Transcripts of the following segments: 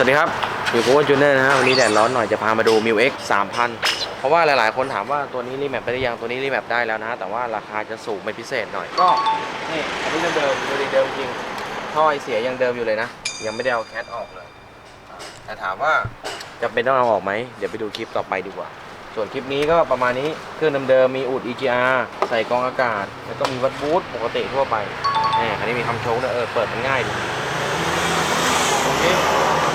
สวัสดีครับอยู่กับว่าจูเนอร์นะฮะวันนี้แดดร้อนหน่อยจะพามาดู m ิว X 3000เพราะว่าหลายๆ คนถามว่าตัวนี้รีแมปไปหรือยังตัวนี้รีแมปได้แล้วนะฮะแต่ว่าราคาจะสูงเป็นพิเศษหน่อยก็นี่อันนี้เดิมๆดูดิเดิมจริงท่อไอเสียยังเดิมอยู่เลยนะ ยังไม่ได้เอาแคทออกเลย แต่ถามว่าจะเป็นต้องเอาออกไหมเดี๋ยวไปดูคลิปต่อไปดีกว่า ส่วนคลิปนี้ก็ประมาณนี้เครื่องเดิมๆมีอูด EGR ใส่กรองอากาศ แล้วก็มีวัดบูทปกติทั่วไปแหมคันนี้มีคำโชว์ด้วยเออเปิดมันง่ายดีโอเค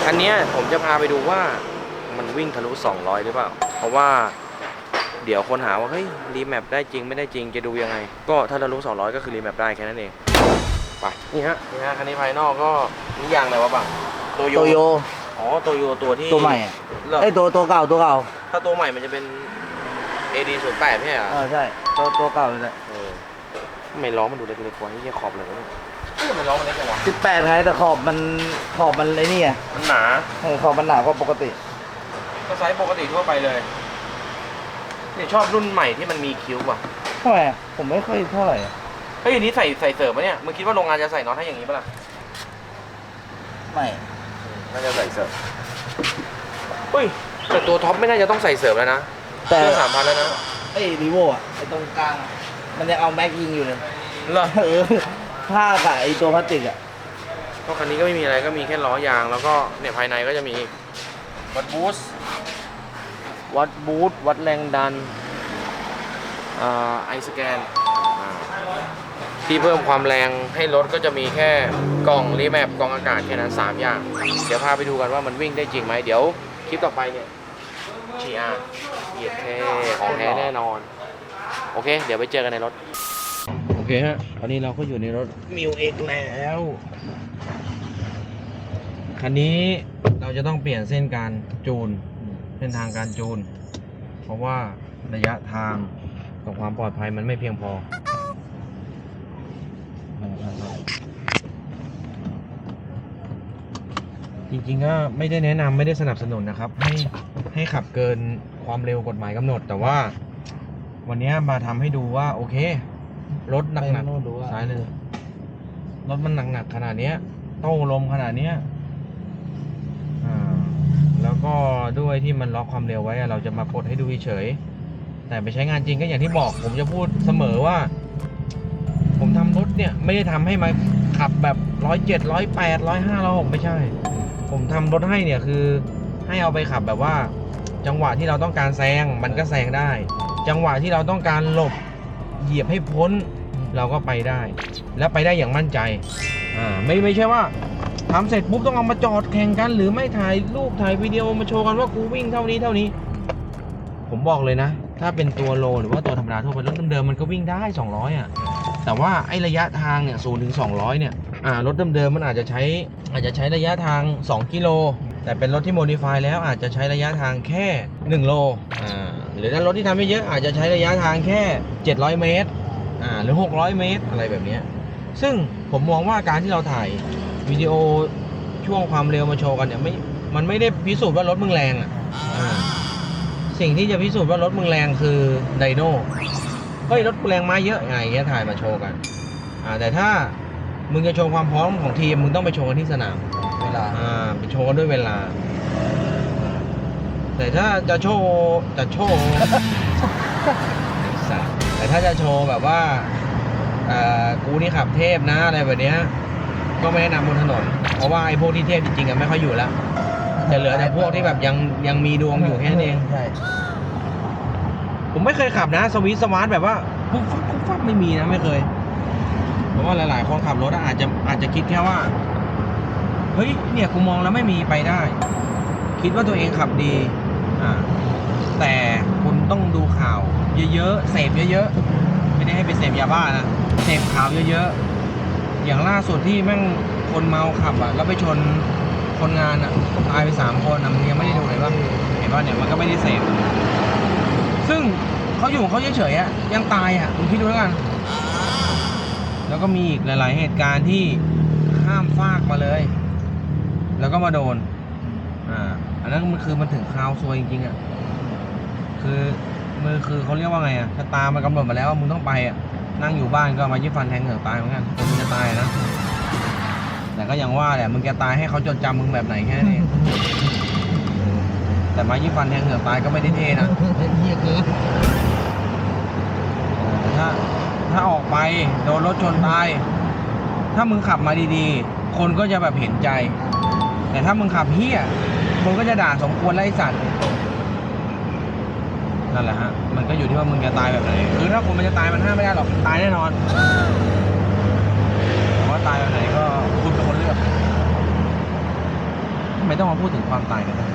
คันเนี้ยผมจะพาไปดูว่ามันวิ่งทะลุ 200 หรือเปล่า เพราะว่าเดี๋ยวคนหาว่า เฮ้ย รีแมปได้จริงไม่ได้จริงจะดูยังไง ก็ถ้าทะลุ 200 ก็คือรีแมปได้แค่นั้นเอง ไป นี่ฮะ นี่ฮะ คันนี้ภายนอกก็นี่ยางอะไรวะบังโตโย โตโย อ๋อ โตโยตัวที่ตัวใหม่อะเหรอไอ้ยตัวตัวเก่าตัวเก่า ถ้าตัวใหม่มันจะเป็น AD 0 8ไม่ใช่เหรอเออใช่ ตัวตัวเก่าเลยเออทำไม่ล้อมันดูเล็กๆกว่าที่ขอบเลย วะเนี่ยเฮ้ยทำไมล้อมันเล็กจังวะสิบแปดไงแต่ขอบมันขอบมันไอ้นี่ไงมันหนา เออขอบมันหนากว่าปกติ ก็ไซส์ปกติทั่วไปเลยเนี่ยชอบรุ่นใหม่ที่มันมีคิ้วว่ะ ทำไมอะผมไม่ค่อยเท่าไหร่อะเฮ้ยอันนี้ใส่ใส่เสริมปะเนี่ย มึงคิดว่าโรงงานจะใส่น็อตให้อย่างนี้ปะล่ะ ไม่น่าจะใส่เสริมเฮ้ย แต่ตัวท็อปไม่น่าจะต้องใส่เสริมแล้วนะแต่เครื่องสามพันแล้วนะไอ้รีโวอะไอ้ตรงกลางอะมันยังเอาแม็กยิงอยู่เลย เหรอ เออ ผ้ากับไอ้ตัวพลาสติกอะก็คันนี้ก็ไม่มีอะไรก็มีแค่ล้อยาง แล้วก็เนี่ยภายในก็จะมีวัดบูสต์วัดบูสต์วัดแรงดันอ่าไอสแกนอ่าที่เพิ่มความแรงให้รถก็จะมีแค่กล่องรีแมปกล่องอากาศแค่นั้น 3 อย่าง เดี๋ยวพาไปดูกันว่ามันวิ่งได้จริงไหมเดี๋ยวคลิปต่อไปเนี่ย GR เหยียดแท้ของแท้แน่นอน โอเค เดี๋ยวไปเจอกันในรถโอ เคฮะ ตอนนี้เราก็อยู่ในรถมิวเอกแล้ว คันนี้เราจะต้องเปลี่ยนเส้นการจูน เส้นทางการจูน เพราะว่าระยะทางกับความปลอดภัยมันไม่เพียงพอ จริงๆก็ไม่ได้แนะนำไม่ได้สนับสนุนนะครับ ให้ให้ขับเกินความเร็วกฎหมายกำหนด แต่ว่า วันนี้มาทำให้ดูว่าโอเค รถหนักไปโน่นดูว่าๆซ้ายเลยรถมันหนักๆขนาดเนี้ยโต้ลมขนาดเนี้ยอ่าแล้วก็ด้วยที่มันล็อกความเร็วไว้อะเราจะมาปลดให้ดูเฉยๆแต่ไปใช้งานจริงก็อย่างที่บอก ผมจะพูดเสมอว่า ผมทำรถเนี่ย ไม่ได้ทำให้มาขับแบบร้อยเจ็ดร้อยแปดร้อยห้าร้อยหกไม่ใช่ ผมทำรถให้เนี่ยคือให้เอาไปขับแบบว่า จังหวะที่เราต้องการแซงมันก็แซงได้ จังหวะที่เราต้องการหลบเหยียบให้พ้น เราก็ไปได้ และไปได้อย่างมั่นใจอ่าไม่ไม่ใช่ว่าทำเสร็จปุ๊บต้องเอามาจอดแข่งกัน หรือไม่ถ่ายรูปถ่ายวิดีโอมาโชว์กันว่ากูวิ่งเท่านี้เท่านี้ ผมบอกเลยนะ ถ้าเป็นตัวโลหรือว่าตัวธรรมดาทั่วไปรถเดิมๆมันก็วิ่งได้ 200อะแต่ว่าไอ้ระยะทางเนี่ยศูนย์ถึง200เนี่ยอ่ารถเดิมๆมันอาจจะใช้อาจจะใช้ระยะทาง 2 กิโล แต่เป็นรถที่โมดิฟายแล้วอาจจะใช้ระยะทางแค่ 1 โลอ่าหรือถ้ารถที่ทำไม่เยอะอาจจะใช้ระยะทางแค่ 700 เมตร อ่าหรือ 600 เมตรอะไรแบบเนี้ยซึ่งผมมองว่าการที่เราถ่ายวิดีโอช่วงความเร็วมาโชว์กันเนี่ยไม่มันไม่ได้พิสูจน์ว่ารถมึงแรงอะอ่าสิ่งที่จะพิสูจน์ว่ารถมึงแรงคือไดโน่เฮ้ยรถกูแรงมาเยอะไงเงี้ยถ่ายมาโชว์กันอ่าแต่ถ้ามึงจะโชว์ความพร้อมของทีมมึงต้องไปโชว์กันที่สนามเวลาอ่าไปโชว์กันด้วยเวลา แต่ถ้าจะโชว์จะโชว์ไอ้สัสแต่ ถ้าจะโชว์แบบว่าอ่ากูนี่ขับเทพนะอะไรแบบเนี้ยก็ไม่แนะนำบนถนน เพราะว่าไอ้พวกที่เทพจริงๆอะไม่ค่อยอยู่แล้วจะเหลือแต่พวกที่แบบยังยังมีดวงอยู่แค่นั้นเองใช่ผมไม่เคยขับนะสวิตช์สมาร์ทแบบว่าปุ๊บฟับปุ๊บฟับไม่มีนะไม่เคย เพราะว่าหลาย ๆ คนขับรถอะอาจจะอาจจะคิดแค่ว่า เฮ้ยเนี่ยกูมองแล้วไม่มีไปได้ คิดว่าตัวเองขับดีอ่าแต่คุณต้องดูข่าว เยอะๆ เสพเยอะๆ ไม่ได้ให้ไปเสพยาบ้านะ เสพข่าวเยอะๆ อย่างล่าสุดที่แม่งคนเมาขับอะ แล้วไปชนคนงานอะ ตายไปสามคนอะมึงยังไม่ได้ดูเลยว่าเห็นว่าเนี่ยมันก็ไม่ได้เสพ ซึ่งเขาอยู่เขาเฉยๆอะยังตายอะคุณคิดดูแล้วกัน แล้วก็มีอีกหลาย ๆ เหตุการณ์ที่ข้ามฟากมาเลย แล้วก็มาโดน อ่า อันนั้นมันคือมันถึงคราวซวยจริงๆอะ คือ มือคือเขาเรียกว่าไงอะชะตามันกำหนดมาแล้วว่ามึงต้องไปอะนั่งอยู่บ้านก็มายึดฟันแทงเหงือกตายเหมือนกันคนมันจะตายอะนะแต่ก็ยังว่าแหละมึงจะตายให้เขาจดจำมึงแบบไหนแค่นั้นเองแต่มายี่ฟันแทงเหงือกตายก็ไม่ได้เท่นะเฮียเกินถ้าถ้าออกไปโดนรถชนตาย ถ้ามึงขับมาดีๆ คนก็จะแบบเห็นใจ แต่ถ้ามึงขับเฮี้ยคนก็จะด่าสมควรไล่สัตว์ นั่นแหละฮะ มันก็อยู่ที่ว่ามึงจะตายแบบไหนคือถ้าคนมันจะตายมันห้ามไม่ได้หรอก ตายแน่นอนแต่ว่าตายแบบไหนก็คุณเป็นคนเลือก ไม่ต้องมาพูดถึงความตายกันนะ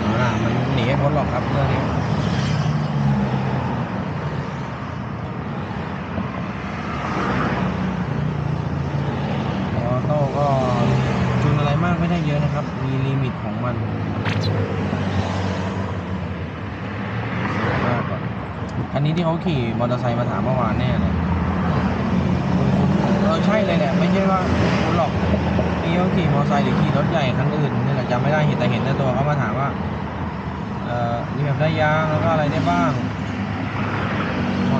เอาล่ะมันหนีไม่พ้นหรอกครับเรื่องนี้ ออโต้ก็จูนอะไรมากไม่ได้เยอะนะครับ มีลิมิตของมันมากอะ อันนี้ที่เขาขี่มอเตอร์ไซค์มาถามเมื่อวานแน่เลยเออใช่เลยแหละไม่ใช่ว่าคุณหรอกนี่เขาขี่มอเตอร์ไซค์หรือขี่รถใหญ่คันอื่นนี่แหละจำไม่ได้เห็นแต่เห็นแต่ตัวเขามาถามว่าเอ่อรีแบบได้ยางแล้วก็อะไรได้บ้าง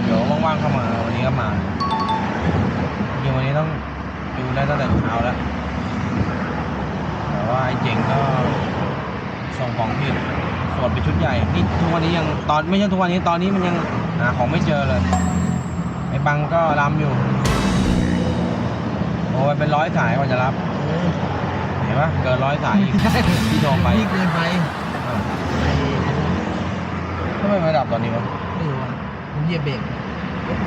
เดี๋ยวว่างๆเข้ามาวันนี้ก็มาจริงวันนี้ต้องดูได้ตั้งแต่เช้าแล้วแต่ว่าไอ้เจ๋งก็ส่งของผิด สวดไปชุดใหญ่นี่ทุกวันนี้ยังตอนไม่ใช่ทุกวันนี้ตอนนี้มันยังหาของไม่เจอเลย ไอ้บังก็รำอยู่ โอ้ยเป็นร้อยสายกว่าจะรับ เห็นปะเกินร้อยสายอีกที่โทรไปนี่เกินไปอ่าทำไมไม่ดับตอนนี้วะไม่รู้อะผมเหยียบเบรก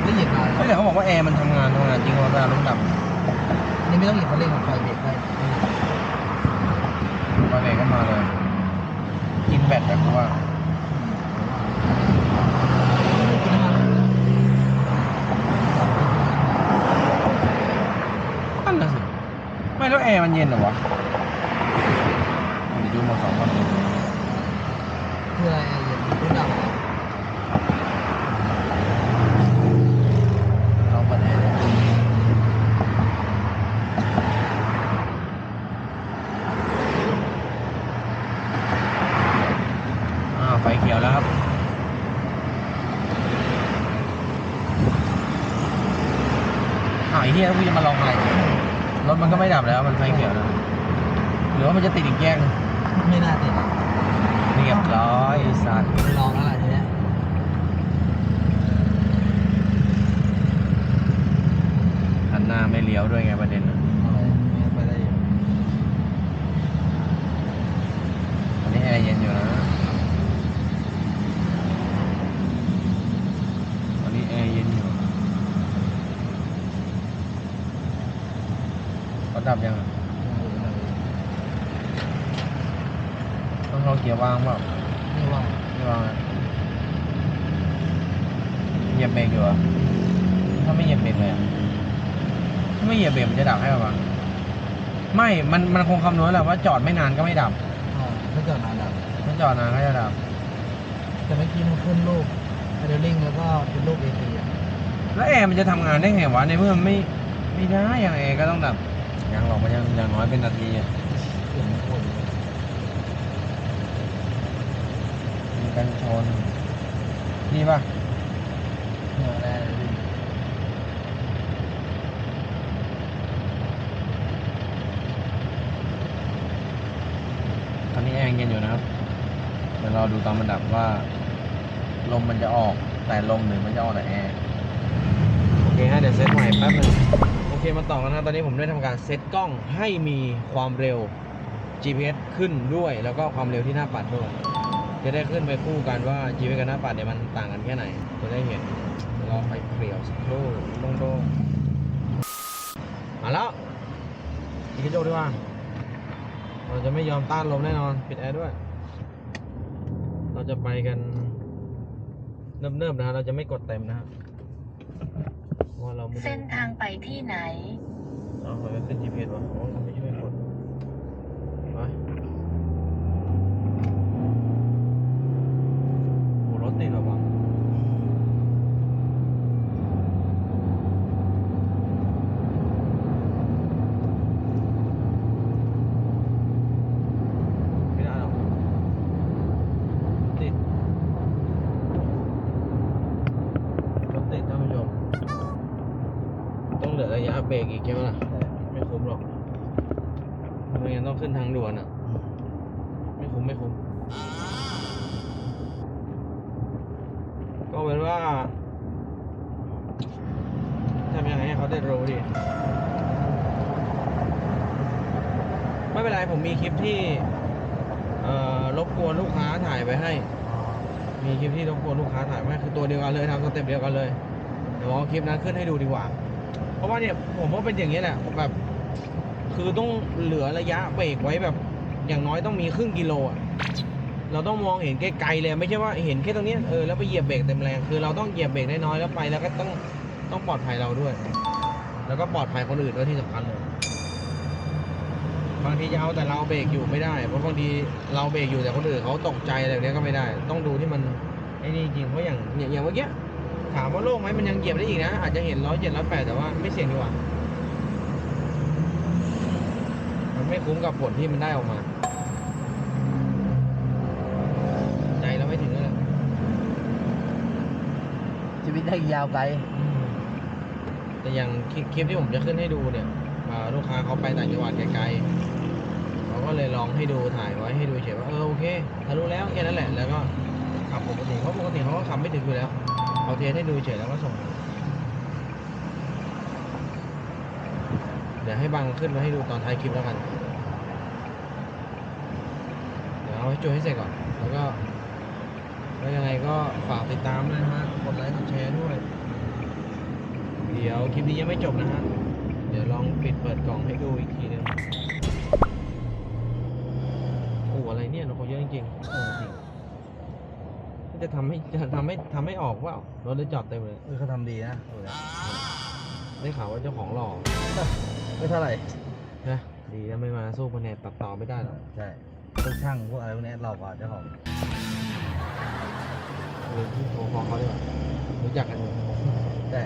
ไม่เหยียบมาไม่แต่เขาบอกว่าแอร์มันทำงานทำงานจริงว่าเวลาลมดับนี่ไม่ต้องเหยียบคันเร่งของไฟเบรกได้ไฟเบรกก็มาเลย กินแบตแบบว่ากินน้ำมันนั่นน่ะสิไม่แล้วแอร์มันเย็นเหรอวะเดี๋ยวจูมาสองวันเลย คืออะไรอะเหยียบรถดับ ลองเปิดแอร์ดูอ้าวไฟเขียวแล้วครับ อ้าวไอ้เหี้ยแล้วกูจะมาลองอะไร รถมันก็ไม่ดับแล้วมันไฟเขียวแล้ว หรือว่ามันจะติดอีกแยกหนึง ไม่น่าติดอะ เรียบร้ ชาติลองแล้วล่ะทีเนี้ย หันหน้าไม่เลี้ยวด้วยไงประเด็นน่ะ เอาเลยไม่งั้นไปได้อยู่ อันนี้แอร์เย็นอยู่นะอันนี้แอร์เย็นอยู่เขาดับยังอะต้องเข้าเกียร์ว่างเปล่า ไม่ว่าง ไม่ว่างอะเหยียบเบรกอยู่เหรอถ้าไม่เหยียบเบรกเลยอะถ้า ไม่เหยียบเบรกมันจะดับให้ป่ะไม่ มันมันคงคำนวณแหละว่าจอดไม่นานก็ไม่ดับอ๋อถ้าเกิดนานดับถ้าจอดนานก็จะดับ แต่เมื่อกี้มันขึ้นรูปไฮเดรลิงแล้วก็เป็นรูปเอทีอะแล้วแอร์มันจะทำงานได้ไงวะในเมื่อมันไม่ไม่ได้อย่างแอร์ก็ต้องดับอย่างหรอกมันยังอย่างน้อยเป็นนาทีอะเสียงมันโคตรมีกันชนนี่ป่ะเหนื่อยแน่เลยพี่ ตอนนี้แอร์เย็นอยู่นะครับเดี๋ยวเราดูตอนมันดับว่า ลมมันจะออกแต่ลมหรือมันจะออกแต่แอร์โอเคฮะเดี๋ยวเซตใหม่แป๊บนึงโอเคมาต่อกันนะตอนนี้ผมได้ทำการเซตกล้องให้มีความเร็ว GPS ขึ้นด้วย แล้วก็ความเร็วที่หน้าปัดด้วย จะได้ขึ้นไปคู่กันว่า GPS กับหน้าปัดเนี่ยมันต่างกันแค่ไหนจะได้เห็นรอไฟเขียวสักครู่โล่งๆมาแล้วอีกกระจกดีกว่าเราจะไม่ยอมต้านลมแน่นอน ปิดแอร์ด้วย เราจะไปกันเนิบๆนะฮะเราจะไม่กดเต็มนะฮะเพราะว่าเราไม่รู้เส้นทางไปที่ไหน เอาไปขึ้น GPS วะโอ้เขาไม่ช่วยกดไปโอ้รถติดเหรอวะไม่ได้หรอกติดรถติดท่านผู้ชม ต้องเหลือระยะเบรก อีกใช่ไหมล่ะ ไม่คุ้มหรอกไม่งั้นต้องขึ้นทางด่วนอะ ไม่คุ้มไม่คุ้ม ก็เป็นว่าทำยังไงให้เขาได้รู้ดิ ไม่เป็นไรผมมีคลิปที่เอ่อรบกวนลูกค้าถ่ายไว้ให้ มีคลิปที่รบกวนลูกค้าถ่ายไว้ให้คือตัวเดียวกันเลยทำสเต็ปเดียวกันเลย เดี๋ยวเอาคลิปนั้นขึ้นให้ดูดีกว่า เพราะว่าเนี่ยผมว่าเป็นอย่างนี้แหละแบบ คือต้องเหลือระยะเบรกไว้แบบ อย่างน้อยต้องมีครึ่งกิโลอะ เราต้องมองเห็นไกลๆเลยไม่ใช่ว่าเห็นแค่ตรงนี้เออแล้วไปเหยียบเบรกเต็มแรงคือเราต้องเหยียบเบรกน้อยๆแล้วไปแล้วก็ต้องต้องปลอดภัยเราด้วย แล้วก็ปลอดภัยคนอื่นด้วยที่สำคัญเลยบางทีจะเอาแต่เราเบรกอยู่ไม่ได้ เพราะบางทีเราเบรกอยู่แต่คนอื่นเขาตกใจอะไรแบบนี้ก็ไม่ได้ ต้องดูที่มันไอ้นี่จริงเพราะอย่างอย่างเมื่อกี้ถามว่าโล่งไหมมันยังเหยียบได้อีกนะ อาจจะเห็นร้อยเจ็ดร้อยแปดแต่ว่าไม่เสี่ยงดีกว่ามันไม่คุ้มกับผลที่มันได้ออกมา ใจเราไม่ถึงแล้วแหละ ได้ยาวไกล แต่อย่างคลิปคลิปที่ผมจะขึ้นให้ดูเนี่ยอ่าลูกค้าเขาไปต่างจังหวัดไกลๆเขาก็เลยลองให้ดูถ่ายไว้ให้ดูเฉยว่าเออโอเคทะลุแล้วแค่นั้นแหละแล้วก็ขับปกติเพราะปกติเขาก็ขับไม่ถึงอยู่แล้วเอาเทสให้ดูเฉยแล้วก็ส่งเดี๋ยวให้บังขึ้นมาให้ดูตอนท้ายคลิปแล้วกัน เดี๋ยวเอาให้จูให้เสร็จก่อน แล้วก็ แล้วยังไงก็ฝากติดตามด้วยนะฮะ กดไลค์ กดแชร์ด้วย เดี๋ยวคลิปนี้ยังไม่จบนะฮะ เดี๋ยวลองปิดเปิดกล่องให้ดูอีกทีหนึงโอ้อะไรเนี่ยรถเขาเยอะจริงๆเออจริงจะทำให้จะทำให้ทำให้ออกว่ารถเลยจอดเต็มเลยเออเขาทำดีนะโอ้ยได้ข่าวว่าเจ้าของหล่อไม่เท่าไหร่นะดีนะไม่มาสู้แผนกตัดต่อไม่ได้หรอกใช่พวกช่างพวกอะไรพวกนี้เรากว่าเจ้าของ เออที่โทรฟ้องเขาดีกว่ารู้จักกันอยู่แต่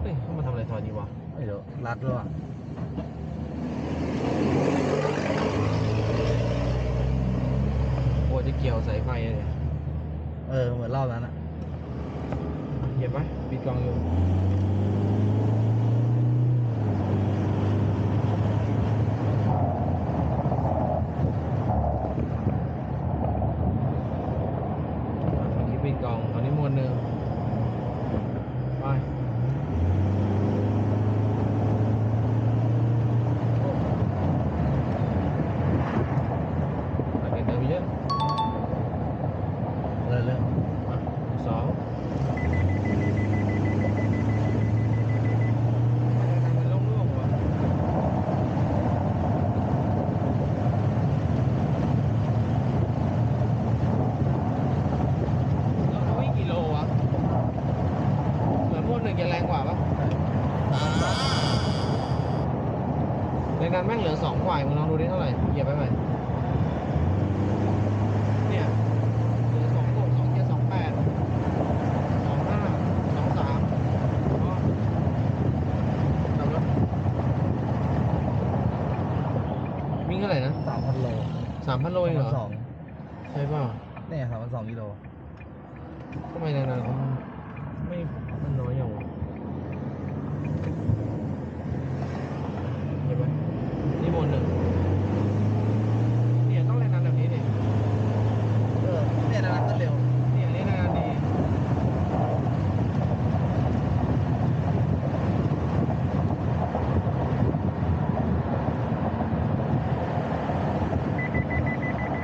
เฮ้ยเขามาทำอะไรซอยนี้วะไม่รู้รัดด้วยว่ะกลัวจะเกี่ยวสายไฟเลยเออ เหมือนรอบนั้นอะเหยียบไหมปิดกล่องอยู่อะเมื่อ กล่องตอนนี้มวลหนึ่งไปไปกันเดิมเยอะ เลยเรื่อง อะสองทำเป็นโล่งๆว่ะแล้วเราวิ่งกี่โลวะเหมือนพวกหนึ่งจะแรงกว่าปะ ในนั้นแม่งเหลือสองกว่ามึงลองดูดิเท่าไหร่เหยียบไปไหมเนี่ยเหลือสองหกสองเจ็ดสองแปดสองห้าสองสามก็ทำแล้ววิ่งเท่าไหร่นะสามพันโลสามพันโลเองเหรอสอง ใช่เปล่า เนี่ยสามพันสองกิโล ทำไมนานๆเขาไม่มันน้อยอย่างวะเห็นปะนี่บนหนึ่งเนี่ยต้องแรงนานแบบนี้เนี่ย เออเนี่ยนะก็เร็ว เนี่ยอันนี้นานดี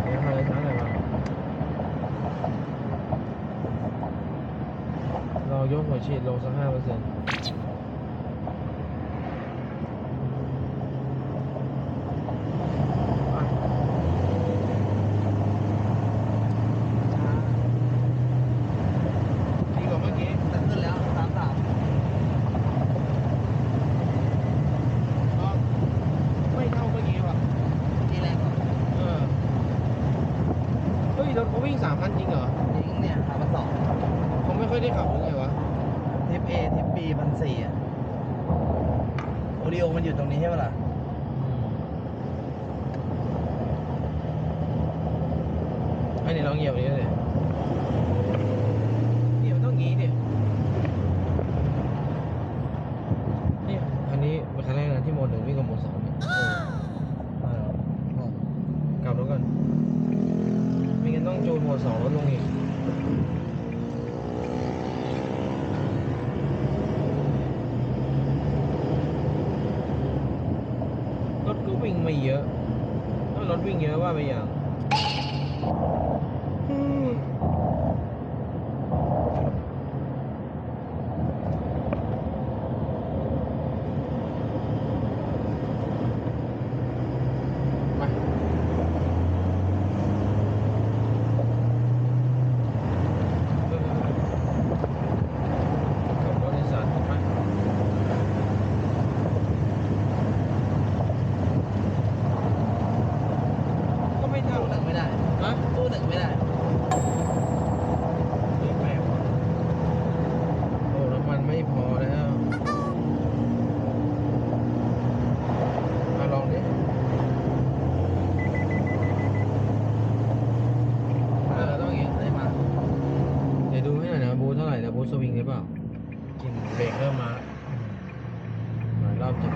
เดี๋ยวพาไปช้าหน่อยมาลองยก หัวฉีดลงสักห้าเปอร์เซ็นต์ช้าดีกว่าเมื่อกี้ แต่ขึ้นแล้วสามสาม ก็ไม่เท่าเมื่อกี้ว่ะ ที่แรงกว่า เออ เฮ้ยรถเขาวิ่งสามพันจริงเหรอ จริงเนี่ยสามพันสอง เขาไม่ค่อยได้ขับหรือไงวะ ทิปเอทิปบีพันสี่อะโอดิโอมันอยู่ตรงนี้ใช่ปะล่ะ ไอ้นี่ลองเหยียบนี้เลยเนี่ยมันต้องงี้ดิเนี่ย ว่าสองลดลงอีก รถก็วิ่ง ไม่เยอะถ้ารถวิ่งเยอะว่าไปอย่างอืมไปขับรถในสารไป ก็ไม่เท่า ตู้หนึ่งไม่ได้ ฮะ ตู้ หนึ่งไม่ได้ไม่แปลกว่ะโอ้น้ำมันไม่พอแล้วมาลองดิเออต้องอย่างนี้ได้มา เดี๋ยวดูให้หน่อยนะบูทเท่าไหร่นะบูทสวิงหรือเปล่า กินเบรกเริ่มมาหลายรอบจัด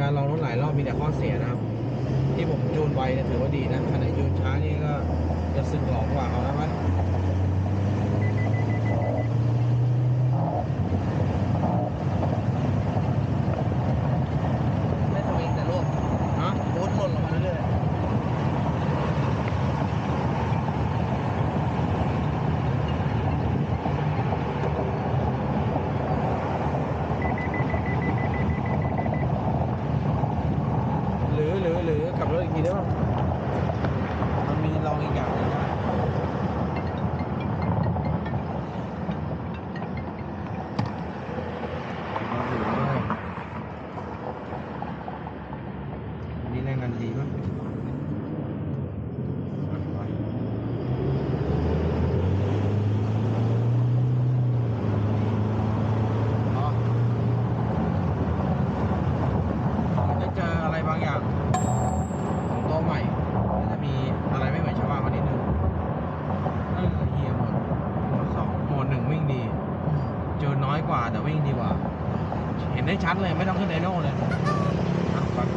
การลองรถหลายรอบมีแต่ข้อเสียนะครับ ที่ผมจูนไวเนี่ยถือว่าดีนะขณะจูนช้านี่ก็จะสึกหลอกกว่าเขาแล้วมั้ย ไม่สวิงแต่ร่วง ฮะ บูทหล่นลงมาเรื่อย หรือหรือหรือกลับรถอีกทีได้ป่ะมันมีลองอีกอย่างหนึงนะลองดูด้วย อันนี้แรงดันดีป่ะอะไปอ๋อ มันจะเจออะไรบางอย่างของตัวใหม่มันจะมีอะไรไม่เหมือนชาวบ้านเขานิดนึงเออเฮียหมดโหมดสองโหมดหนึ่งวิ่งดี เจอน้อยกว่าแต่วิ่งดีกว่า เห็นได้ชัดเลยไม่ต้องขึ้นไดโน่เลยอะฟัง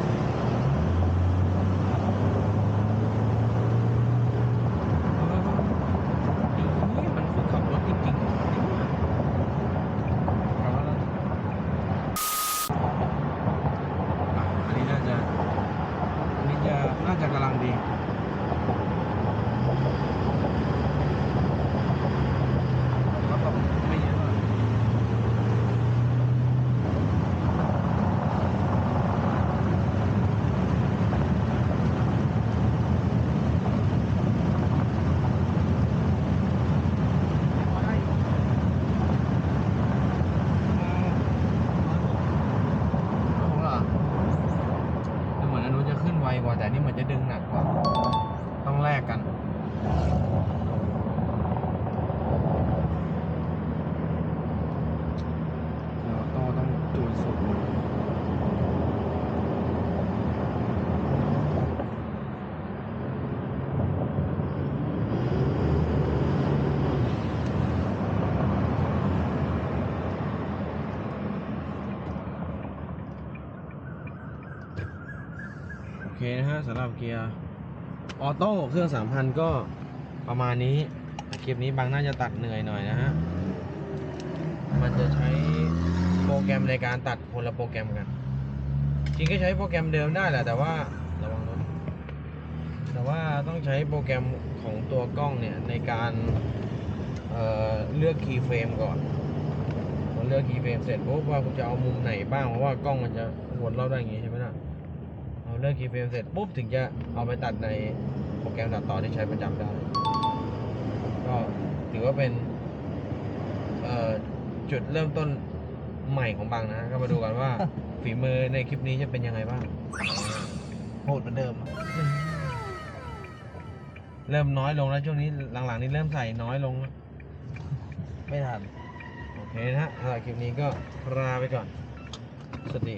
เออไอ้เหี้ยมันฝึกขับรถจริงๆเหรอเนี่ยขับรถแล้ว อะอันนี้น่าจะ อันนี้จะ น่าจะกำลังดี แล้วก็ไม่เยอะมากของเหรอ ดูเหมือนอนุจะขึ้นไวกว่าแต่อันนี่เหมือนจะดึงหนักกว่า ต้องแล กกันเดี๋ยวโต้ต้องจูนสุดโอเคนะฮะสำหรับเกียร์ ออโต้เครื่อง3,000ก็ประมาณนี้คลิปนี้บางน่าจะตัดเหนื่อยหน่อยนะฮะ มันจะใช้โปรแกรมในการตัดคนละโปรแกรมกัน จริงก็ใช้โปรแกรมเดิมได้แหละแต่ว่าระวังรถแต่ว่าต้องใช้โปรแกรมของตัวกล้องเนี่ยในการเเลือกคีย์เฟรมก่อนพอเลือกคีย์เฟรมเสร็จปุ๊บว่าคุณจะเอามุมไหนบ้างเพราะว่ากล้องมันจะวนรอบได้อย่างงี้ เอาเลือกคีย์เฟรมเสร็จปุ๊บถึงจะเอาไปตัดในโปรแกรมตัดต่อที่ใช้ประจำได้ ก็ถือว่าเป็นเอ่อจุดเริ่มต้นใหม่ของบางนะ ก็มาดูกันว่าฝีมือในคลิปนี้จะเป็นยังไงบ้างๆโหดเหมือนเดิม เริ่มน้อยลงแล้วช่วงนี้หลังๆ นี้เริ่มใส่น้อยลงแล้วไม่ทัน โอเคนะฮะสำหรับคลิปนี้ก็ลาไปก่อน สวัสดี